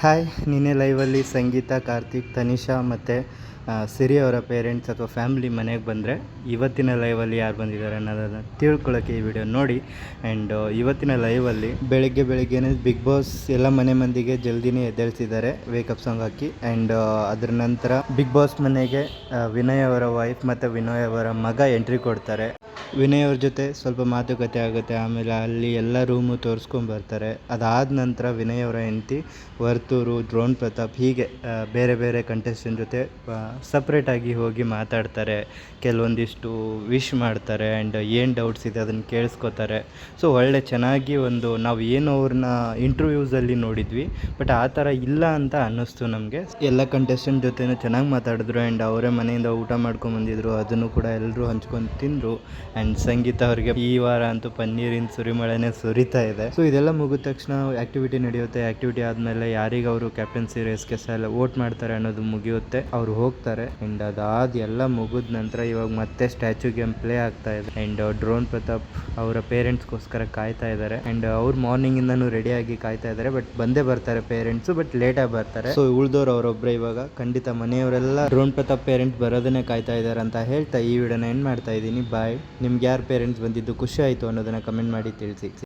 Hi ನಿನ್ನೆ ಲೈವಲ್ಲಿ ಸಂಗೀತ, ಕಾರ್ತಿಕ್, ತನಿಷಾ ಮತ್ತು ಸಿರಿ ಅವರ ಪೇರೆಂಟ್ಸ್ ಅಥವಾ ಫ್ಯಾಮಿಲಿ ಮನೆಗೆ ಬಂದರೆ ಇವತ್ತಿನ ಲೈವಲ್ಲಿ ಯಾರು ಬಂದಿದ್ದಾರೆ ಅನ್ನೋದನ್ನು ತಿಳ್ಕೊಳ್ಳೋಕ್ಕೆ ಈ ವಿಡಿಯೋ ನೋಡಿ. ಆ್ಯಂಡ್ ಇವತ್ತಿನ ಲೈವಲ್ಲಿ ಬೆಳಗ್ಗೆ ಬೆಳಗ್ಗೆನೇ ಬಿಗ್ ಬಾಸ್ ಎಲ್ಲ ಮನೆ ಮಂದಿಗೆ ಜಲ್ದಿನೇ ಎದ್ದೇಳ್ಸಿದ್ದಾರೆ ವೇಕಪ್ ಸಾಂಗ್ ಹಾಕಿ. ಆ್ಯಂಡ್ ಅದರ ನಂತರ ಬಿಗ್ ಬಾಸ್ ಮನೆಗೆ ವಿನಯ್ ಅವರ ವೈಫ್ ಮತ್ತು ವಿನಯ್ ಅವರ ಮಗ ಎಂಟ್ರಿ ಕೊಡ್ತಾರೆ. ವಿನಯ್ ಅವ್ರ ಜೊತೆ ಸ್ವಲ್ಪ ಮಾತುಕತೆ ಆಗುತ್ತೆ, ಆಮೇಲೆ ಅಲ್ಲಿ ಎಲ್ಲ ರೂಮು ತೋರಿಸ್ಕೊಂಬರ್ತಾರೆ ಅದಾದ ನಂತರ ವಿನಯ್ ಅವರ ಹೆಂಡತಿ, ವರ್ತೂರು, ದ್ರೋಣ್ ಪ್ರತಾಪ್ ಹೀಗೆ ಬೇರೆ ಬೇರೆ ಕಂಟೆಸ್ಟೆಂಟ್ ಜೊತೆ ಸಪ್ರೇಟಾಗಿ ಹೋಗಿ ಮಾತಾಡ್ತಾರೆ. ಕೆಲವೊಂದಿಷ್ಟು ವಿಶ್ ಮಾಡ್ತಾರೆ ಆ್ಯಂಡ್ ಏನು ಡೌಟ್ಸ್ ಇದೆ ಅದನ್ನು ಕೇಳಿಸ್ಕೊತಾರೆ. ಸೊ ಒಳ್ಳೆ ಚೆನ್ನಾಗಿ ಒಂದು, ನಾವು ಏನು ಅವ್ರನ್ನ ಇಂಟರ್ವ್ಯೂಸಲ್ಲಿ ನೋಡಿದ್ವಿ ಬಟ್ ಆ ಥರ ಇಲ್ಲ ಅಂತ ಅನ್ನಿಸ್ತು ನಮಗೆ. ಎಲ್ಲ ಕಂಟೆಸ್ಟೆಂಟ್ ಜೊತೆನೂ ಚೆನ್ನಾಗಿ ಮಾತಾಡಿದ್ರು ಆ್ಯಂಡ್ ಅವರೇ ಮನೆಯಿಂದ ಊಟ ಮಾಡ್ಕೊಂಬಂದಿದ್ರು ಅದನ್ನು ಕೂಡ ಎಲ್ಲರೂ ಹಂಚ್ಕೊಂಡು ತಿಂದರು. ಆ್ಯಂಡ್ ಸಂಗೀತ ಅವರಿಗೆ ಈ ವಾರ ಅಂತೂ ಪನ್ನೀರಿನ ಸುರಿಮಳೆನೇ ಸುರಿತಾ ಇದೆ. ಸೊ ಇದೆಲ್ಲ ಮುಗಿದ ತಕ್ಷಣ ಆಕ್ಟಿವಿಟಿ ನಡೆಯುತ್ತೆ. ಆಕ್ಟಿವಿಟಿ ಆದಮೇಲೆ ಯಾರಿಗೆ ಅವರು ಕ್ಯಾಪ್ಟನ್ಸಿ ರೇಸ್ಗೆ ಎಲ್ಲ ವೋಟ್ ಮಾಡ್ತಾರೆ ಅನ್ನೋದು ಮುಗಿಯುತ್ತೆ. ಅವ್ರು ಹೋಗ್ತಾರೆ. ಅಂಡ್ ಅದಾದ ಎಲ್ಲ ಮುಗಿದ ನಂತರ ಇವಾಗ ಮತ್ತೆ ಸ್ಟ್ಯಾಚು ಗೇಮ್ ಪ್ಲೇ ಆಗ್ತಾ ಇದೆ. ಅಂಡ್ ಡ್ರೋನ್ ಪ್ರತಾಪ್ ಅವರ ಪೇರೆಂಟ್ಸ್ಗೋಸ್ಕರ ಕಾಯ್ತಾ ಇದ್ದಾರೆ. ಆ್ಯಂಡ್ ಅವ್ರು ಮಾರ್ನಿಂಗಿಂದನೂ ರೆಡಿಯಾಗಿ ಕಾಯ್ತಾ ಇದ್ದಾರೆ. ಬಟ್ ಬಂದೇ ಬರ್ತಾರೆ ಪೇರೆಂಟ್ಸ್ ಬಟ್ ಲೇಟಾಗಿ ಬರ್ತಾರೆ. ಸೊ ಉಳ್ದವ್ರು ಅವರೊಬ್ಬರೇ ಇವಾಗ ಖಂಡಿತ ಮನೆಯವರೆಲ್ಲ ಡ್ರೋನ್ ಪ್ರತಾಪ್ ಪೇರೆಂಟ್ಸ್ ಬರೋದನ್ನೇ ಕಾಯ್ತಾ ಇದ್ದಾರೆ ಅಂತ ಹೇಳ್ತಾ ಈ ವಿಡಿಯೋನ ಎಂಡ್ ಮಾಡ್ತಾ ಇದ್ದೀನಿ. ಬಾಯ್ ನಿಮ್ಗೆ ಯಾರು ಪೇರೆಂಟ್ಸ್ ಬಂದಿದ್ದು ಖುಷಿ ಆಯಿತು ಅನ್ನೋದನ್ನು ಕಮೆಂಟ್ ಮಾಡಿ ತಿಳಿಸಿ.